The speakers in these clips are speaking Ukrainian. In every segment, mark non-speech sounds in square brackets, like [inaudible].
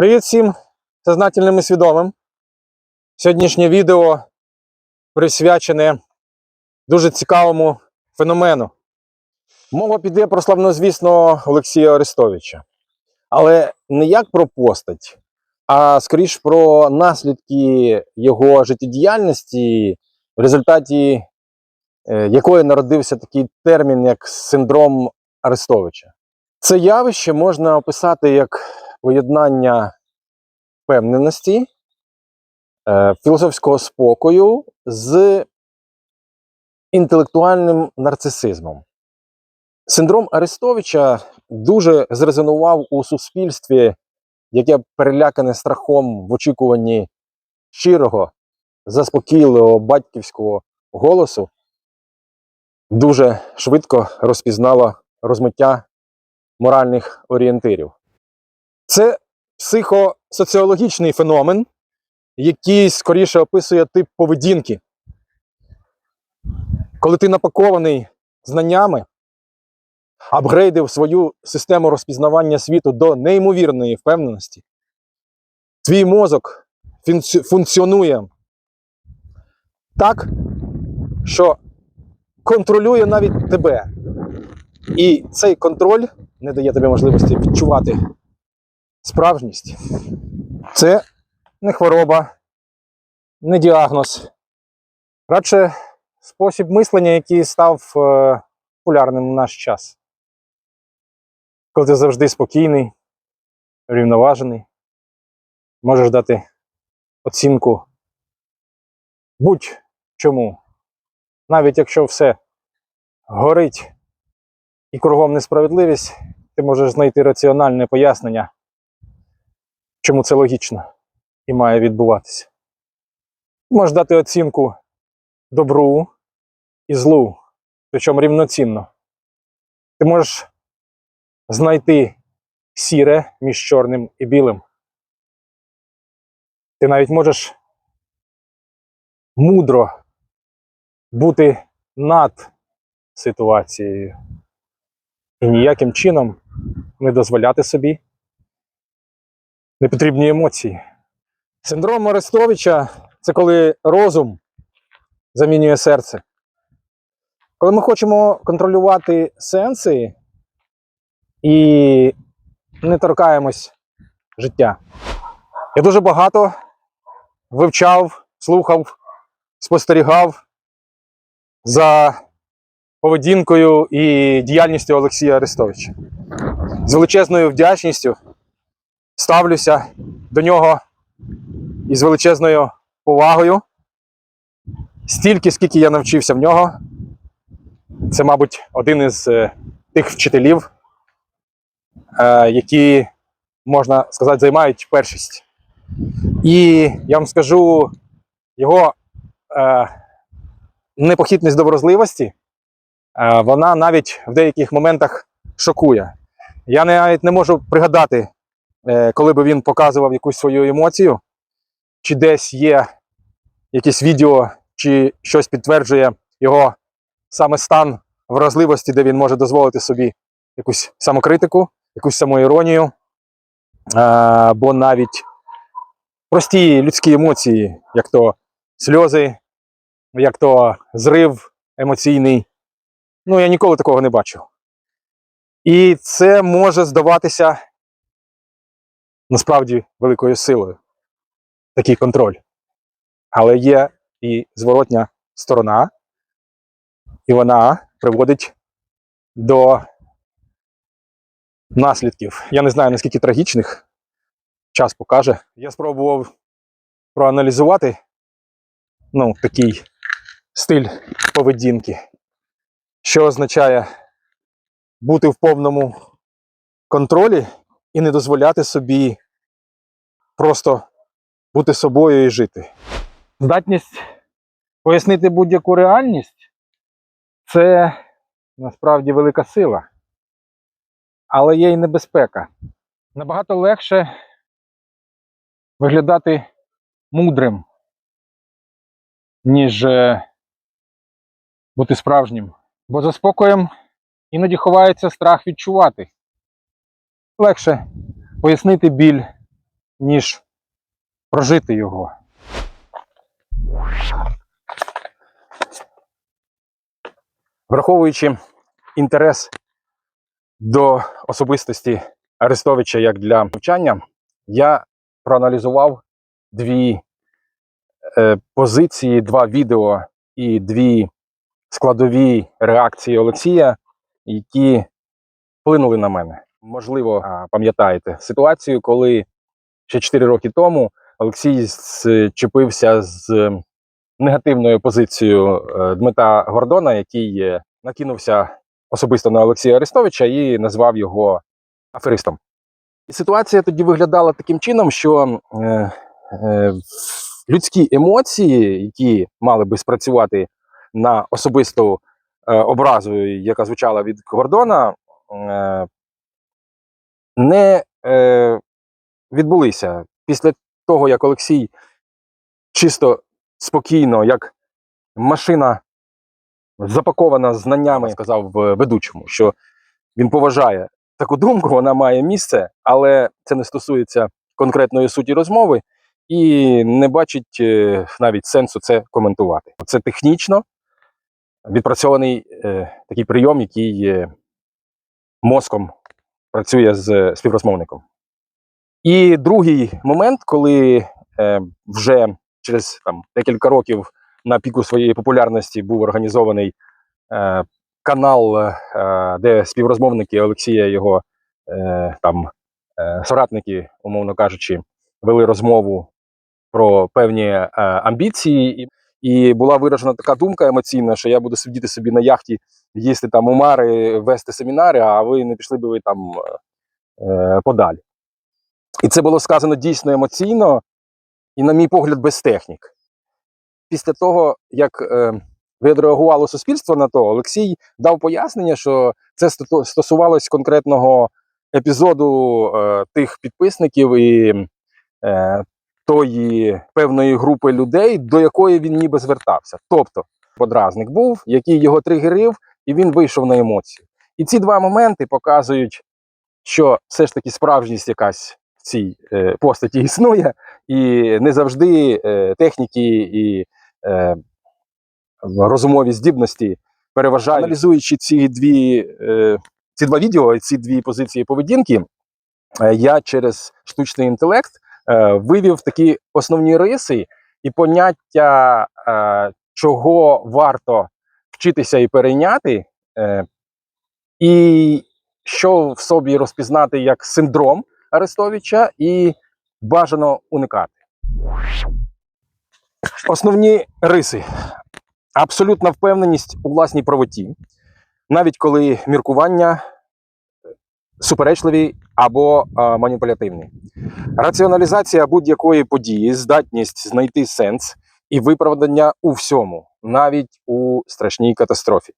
Привіт всім сознательним і свідомим. Сьогоднішнє відео присвячене дуже цікавому феномену. Мова піде про славнозвісного Олексія Арестовича. Але не як про постать, а скоріш про наслідки його життєдіяльності, в результаті е, якої народився такий термін, як синдром Арестовича. Це явище можна описати як поєднання впевненості, е, філософського спокою з інтелектуальним нарцисизмом. Синдром Арестовича дуже зрезонував у суспільстві, яке перелякане страхом в очікуванні щирого, заспокійливого батьківського голосу, дуже швидко розпізнало розмиття моральних орієнтирів. Це психосоціологічний феномен, який скоріше описує тип поведінки. Коли ти напакований знаннями, апгрейдив свою систему розпізнавання світу до неймовірної впевненості, твій мозок функціонує так, що контролює навіть тебе. І цей контроль не дає тобі можливості відчувати справжність. Це не хвороба, не діагноз. Радше спосіб мислення, який став е, популярним в наш час. Коли ти завжди спокійний, рівноважений, можеш дати оцінку будь-чому, навіть якщо все горить і кругом несправедливість, ти можеш знайти раціональне пояснення, чому це логічно і має відбуватися. Можеш дати оцінку добру і злу, причому рівноцінно. Ти можеш знайти сіре між чорним і білим. Ти навіть можеш мудро бути над ситуацією і ніяким чином не дозволяти собі непотрібні емоції. Синдром Арестовича це коли розум замінює серце. Коли ми хочемо контролювати сенси і не торкаємось життя. Я дуже багато вивчав, слухав, спостерігав за поведінкою і діяльністю Олексія Арестовича. З величезною вдячністю ставлюся до нього із величезною повагою. Стільки, скільки я навчився в нього, це, мабуть, один із е, тих вчителів, е, які, можна сказати, займають першість. І я вам скажу, його е, непохитність доброзливості, вона навіть в деяких моментах шокує. Я навіть не можу пригадати, коли би він показував якусь свою емоцію, чи десь є якесь відео, чи щось підтверджує його саме стан вразливості, де він може дозволити собі якусь самокритику, якусь самоіронію. Е, бо навіть прості людські емоції, як то сльози, як то зрив емоційний. Ну, я ніколи такого не бачив. І це може здаватися насправді великою силою, такий контроль. Але є і зворотня сторона, і вона приводить до наслідків. Я не знаю, наскільки трагічних, час покаже. Я спробував проаналізувати ну, такий стиль поведінки, що означає бути в повному контролі і не дозволяти собі просто бути собою і жити. Здатність пояснити будь-яку реальність це насправді велика сила, але є й небезпека. Набагато легше виглядати мудрим, ніж е, бути справжнім. Бо за спокоєм іноді ховається страх відчувати. Легше пояснити біль, ніж прожити його. Враховуючи інтерес до особистості Арестовича як для навчання, я проаналізував дві е, позиції, два відео і дві складові реакції Олексія, які вплинули на мене. Можливо, пам'ятаєте ситуацію, коли ще 4 роки тому Олексій зчепився з негативною позицією е, Дмитра Гордона, який е, накинувся особисто на Олексія Арестовича і назвав його аферистом. І ситуація тоді виглядала таким чином, що е, е, людські емоції, які мали би спрацювати на особисту е, образу, яка звучала від Гордона, е, не е, відбулися. Після того, як Олексій чисто спокійно, як машина запакована знаннями, сказав ведучому, що він поважає таку думку, вона має місце, але це не стосується конкретної суті розмови і не бачить е, навіть сенсу це коментувати. Це технічно відпрацьований е, такий прийом, який е, мозком працює з співрозмовником. І другий момент, коли е, вже через там, декілька років на піку своєї популярності був організований е, канал, е, де співрозмовники Олексія, його е, там е, соратники, умовно кажучи, вели розмову про певні е, амбіції, і, була виражена така думка емоційна, що я буду сидіти собі на яхті, їсти там умари, вести семінари, а ви не пішли би ви там е, подалі. І це було сказано дійсно емоційно, і, на мій погляд, без технік. Після того, як е, відреагувало суспільство на то, Олексій дав пояснення, що це стосувалось конкретного епізоду е, тих підписників і е, тої певної групи людей, до якої він ніби звертався. Тобто, подразник був, який його тригерив, і він вийшов на емоцію. І ці два моменти показують, що все ж таки справжність якась в цій е, постаті існує, і не завжди е, техніки і е, розумові здібності переважають. Аналізуючи ці дві, ці два відео, ці дві позиції поведінки, я через штучний інтелект вивів такі основні риси і поняття, чого варто вчитися і перейняти, і що в собі розпізнати як синдром Арестовича, і бажано уникати. Основні риси. Абсолютна впевненість у власній правоті, навіть коли міркування суперечливі або а, маніпулятивні. Раціоналізація будь-якої події, здатність знайти сенс і виправдання у всьому, навіть у страшній катастрофі.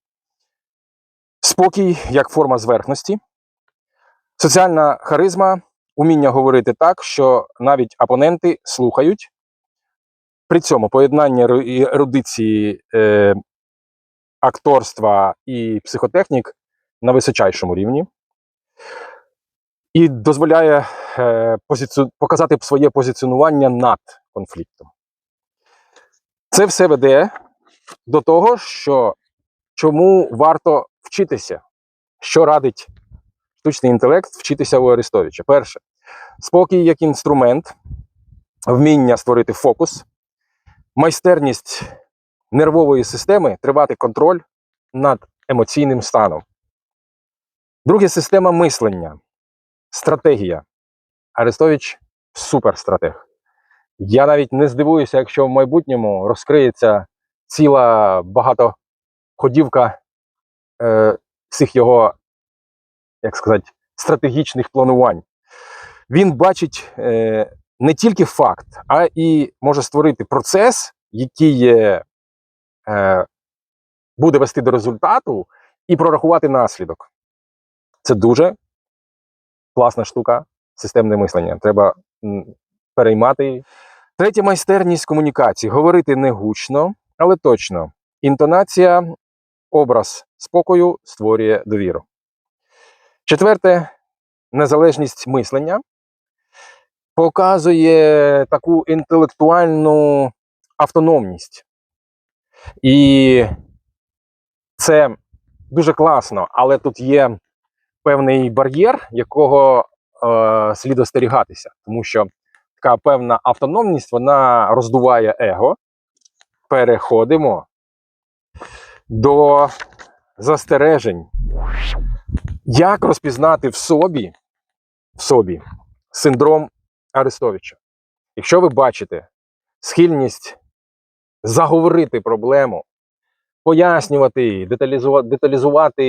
Спокій як форма зверхності, соціальна харизма, уміння говорити так, що навіть опоненти слухають. При цьому поєднання ерудиції е, акторства і психотехнік на височайшому рівні. І дозволяє е, позиці... показати своє позиціонування над конфліктом. Це все веде до того, що чому варто вчитися, що радить штучний інтелект вчитися у Арестовича. Перше, спокій як інструмент, вміння створити фокус, майстерність нервової системи тривати контроль над емоційним станом. Друге система мислення, стратегія. Арестович суперстратег. Я навіть не здивуюся, якщо в майбутньому розкриється ціла багатоходівка е, всіх його, як сказати, стратегічних планувань. Він бачить е, не тільки факт, а і може створити процес, який е, буде вести до результату, і прорахувати наслідок. Це дуже класна штука, системне мислення. Треба переймати. Третя майстерність комунікації. Говорити не гучно, але точно. Інтонація, образ спокою створює довіру. Четверте незалежність мислення. Показує таку інтелектуальну автономність. І це дуже класно, але тут є певний бар'єр, якого е, слід остерігатися, тому що така певна автономність вона роздуває его. Переходимо до застережень. Як розпізнати в собі, в собі синдром Арестовича? Якщо ви бачите схильність заговорити проблему, пояснювати, її, деталізувати,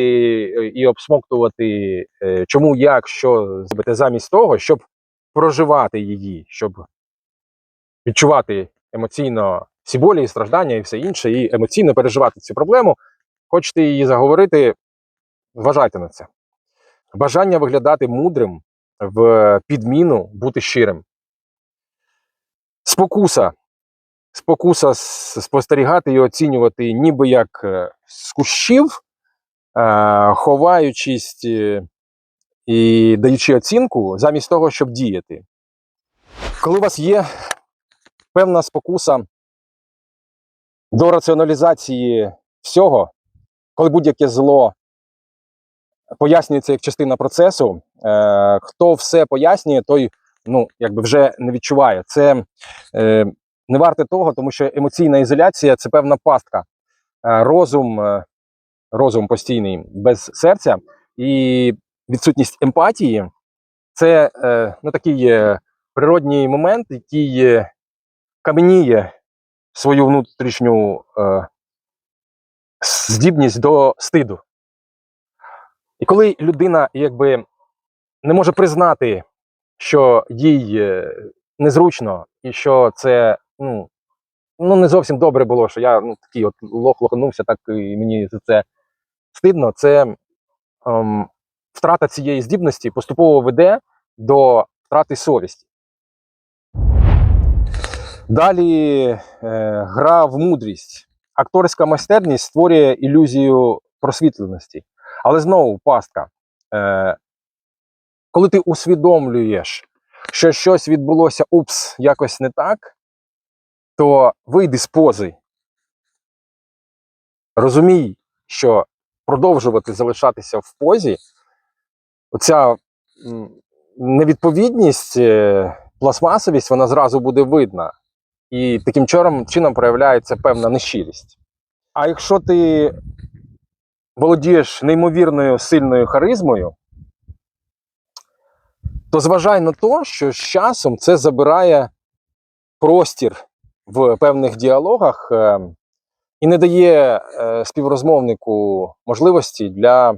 е, і обсмоктувати, е, чому, як, що зробити, замість того, щоб проживати її, щоб відчувати емоційно всі болі і страждання і все інше, і емоційно переживати цю проблему, хочете її заговорити, вважайте на це. Бажання виглядати мудрим в підміну бути щирим. Спокуса. Спокуса спостерігати і оцінювати, ніби як е, з кущів, е, ховаючись е, і даючи оцінку, замість того, щоб діяти. Коли у вас є певна спокуса до раціоналізації всього, коли будь-яке зло пояснюється як частина процесу, е, хто все пояснює, той ну, якби вже не відчуває. Це е, не варте того, тому що емоційна ізоляція це певна пастка. Е, розум, е, розум постійний без серця і відсутність емпатії це е, ну, такий е, природній момент, який е, каменіє свою внутрішню е, здібність до стиду. І коли людина якби не може признати, що їй е, незручно, і що це ну, ну не зовсім добре було, що я ну, такий от лох лоханувся, так і мені за це стидно, це ем, втрата цієї здібності поступово веде до втрати совісті. Далі е, гра в мудрість. Акторська майстерність створює ілюзію просвітленості. Але знову пастка. Е, коли ти усвідомлюєш, що щось відбулося упс, якось не так, то вийди з пози. Розумій, що продовжувати залишатися в позі, оця невідповідність, е, пластмасовість, вона зразу буде видна. І таким чином, чином проявляється певна нещирість. А якщо ти володієш неймовірною сильною харизмою, то зважай на те, що з часом це забирає простір в певних діалогах е, і не дає е, співрозмовнику можливості для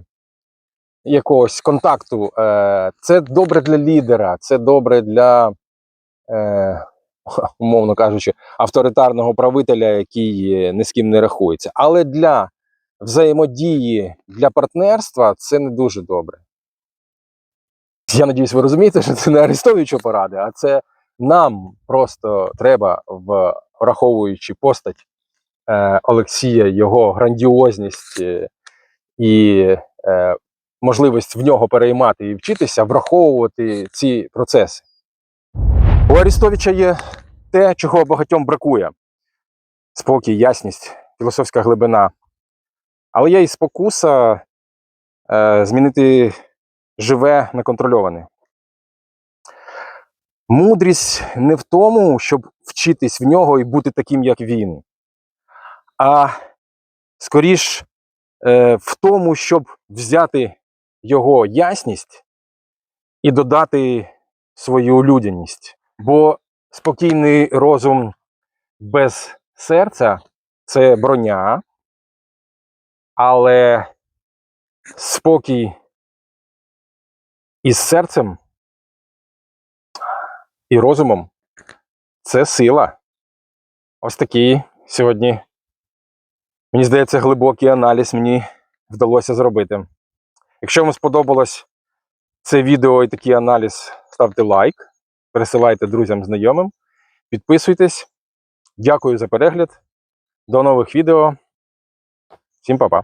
якогось контакту. Е, Це добре для лідера, це добре для, [laughs] умовно кажучи, авторитарного правителя, який ні з ким не рахується. Але для взаємодії, для партнерства це не дуже добре. Я надіюсь, ви розумієте, що це не Арестовичу поради, а це нам просто треба, враховуючи постать е, Олексія, його грандіозність е, і е, можливість в нього переймати і вчитися, враховувати ці процеси. У Арестовича є те, чого багатьом бракує: спокій, ясність, філософська глибина. Але є і спокуса е, змінити живе на контрольоване. Мудрість не в тому, щоб вчитись в нього і бути таким, як він, а скоріш е, в тому, щоб взяти його ясність і додати свою людяність. Бо спокійний розум без серця це броня, але спокій із серцем і розумом це сила. Ось такий сьогодні, мені здається, глибокий аналіз мені вдалося зробити. Якщо вам сподобалось це відео і такий аналіз, ставте лайк, пересилайте друзям, знайомим, підписуйтесь. Дякую за перегляд. До нових відео. Всім па-па.